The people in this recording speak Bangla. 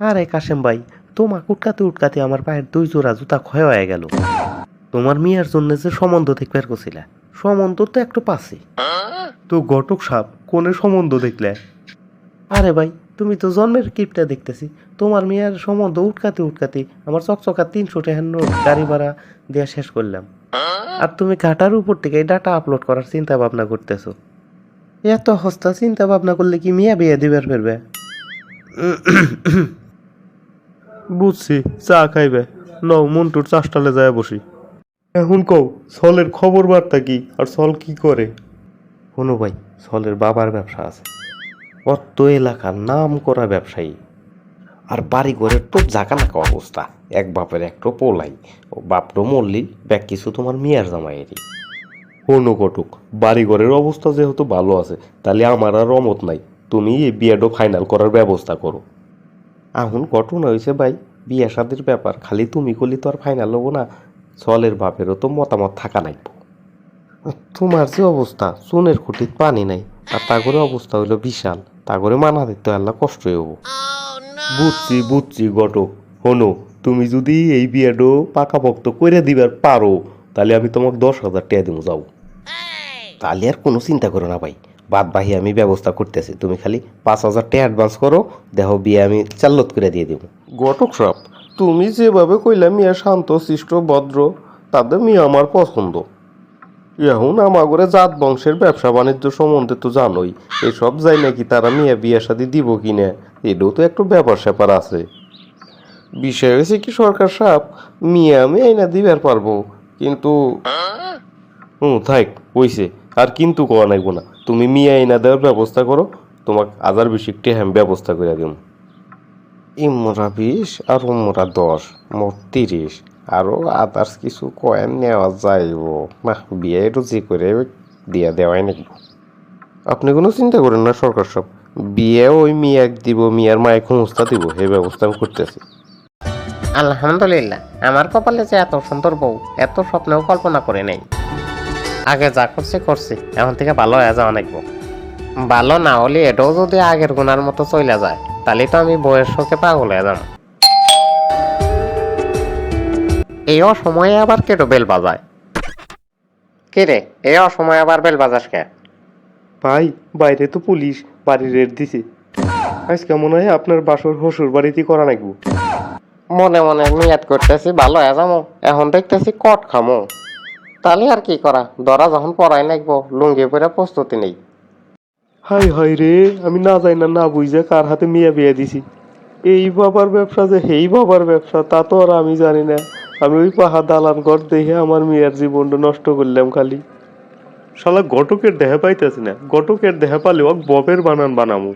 আরে কাশেম ভাই তোমাক উটকাতে উটকাতে আমার পায়ের দুই জোড়া জুতা ক্ষয় হয়ে গেল। তোমার মিয়ার জন্য যে সম্বন্ধ দেখবার কছিলা সম্বন্ধ তো একটু পাশে তো ঘটক সাপ কোনে সম্বন্ধ দেখলে? আরে ভাই, তুমি তো জন্মের কিপটা দেখতেছি, তোমার মেয়ের সম্বন্ধ উটকাতে উটকাতে আমার চকচকা তিনশো নোট গাড়ি ভাড়া দেওয়া শেষ করলাম। আর তুমি ঘাটার উপর থেকে ডাটা আপলোড করার চিন্তা ভাবনা করতেছো। এত হস্তা চিন্তা ভাবনা করলে কি মিয়া বিয়ে দিবার ফেরবে? বুঝছি চা খাইবে। নও মন্টুর চাষটালে যায় বসি। এখন কও সলের খবর বার্তা কি আর সল কি করে? শোনো ভাই সলের বাবার ব্যবসা আছে। অত এলাকার নাম করা ব্যবসায়ী। আর বাড়ি ঘরের তো জাকা নাকা অবস্থা এক বাপের একটো পোলাই ও বাপটো মল্লি ব্যাগ কিছু তোমার মিয়ার জামাইয়েরই। কোনো কটুক বাড়ি ঘরের অবস্থা যেহেতু ভালো আছে তাহলে আমার আর রমত নাই। তুমি এই বিয়েটা ফাইনাল করার ব্যবস্থা করো। এখন ঘটনা হয়েছে ভাই, বিয়ে শাদির ব্যাপার, খালি তুমি করলি তো আর ফাইনাল হব না। সলের বাপেরও তো মতামত থাকা নাই। তোমার যে অবস্থা, চুনের খুঁটিত পানি নাই, আর তাগরে অবস্থা হইল বিশাল। তাগরে মানা দিতে আল্লাহ কষ্টই হব। বুঝছি বুঝছি ঘটক হনো, তুমি যদি এই বিয়েটো পাকাপোক্ত করে দিবার পারো, তাহলে আমি তোমাকে দশ হাজার টাকা দিব যাও। তাহলে আর কোনো চিন্তা করো না ভাই। বাদ বাহি আমি ব্যবস্থা করতেছি। তুমি খালি পাঁচ হাজার টাকা অ্যাডভান্স করো দেখো বিয়ে আমি চাল্লত করে দিয়ে দেবো। ঘটক সাপ তুমি যেভাবে কইলা মিয়া শান্ত শিষ্ট ভদ্র তাদের মিয়া আমার পছন্দ। এখন আমাগরে জাত বংশের ব্যবসা বাণিজ্য সম্বন্ধে তো জানোই এসব যাই নাকি তারা মিয়া বিয়ে শাদি দিব কি না এটাও তো একটু ব্যাপার স্যাপার আছে। বিষয় হয়েছে কি সরকার সাপ মিয়া আমি আইনা দিবার পারব কিন্তু হুম থাক হইছে আর কিন্তু কোয়া নাইব না। তুমি মিয়া আইনা দেওয়ার ব্যবস্থা করো তোমাকে হাজার বেশি একটি হ্যাম ব্যবস্থা করে দিব ইমরা বিশ আর উমরা দশ মোট তিরিশ। আরও আদার্স কিছু কয়েন নেওয়া যাইব। না বিয়ে একটু যে করে দিয়া দেওয়াই নাকব আপনি কোনো চিন্তা করেন না সরকার সব। বিয়ে ওই মিয়াক দিব মিয়ার মায়ের খুঁজতা দিব এই ব্যবস্থা আমি করতেছি। আলহামদুলিল্লাহ আমার কপালে যে এত সুন্দর বউ এত স্বপ্নেও কল্পনা করে নেই। আগে যা করছি করছি। এখন থেকে ভালো হয়ে যাওয়া নাকবো ভালো না হলে এটাও যদি আগের গুণার মতো চলে যায় তাহলে তো আমি বউয়ের শোকে পাগল হয়ে যাব। এই অসময়ে আবার কেটো বেল বাজায়? কে রে এই অসময়ে আবার বেল বাজাস কে? ভাই বাইরে তো পুলিশ বাড়ি রেড দিছে। আজকে মনে হয় আপনার বাসর হসুর বাড়িতে করা নাকবো মনে মনে নিয়াত করতেছি ভালো হয়ে যাব। এখন দেখতেছি কট খামো। তাহলে আর কি করা? দরা যখন পড়াই নাকবো লুঙ্গি পরে প্রস্তুতি নেই। হাই হাই রে আমি না যাই না না বুঝে কার হাতে মিয়া বিয়ে দিছি। এই বাবার ব্যবসা যে হেই বাবার ব্যবসা তা তো আর আমি জানি না। আমি ওই পাহাড় দালান ঘর দেখে আমার মেয়ের জীবনটা নষ্ট করলাম খালি। শালা ঘটকের দেহা পাইতেছি না। ঘটকের দেহা পালে ওক ববের বানান বানামু।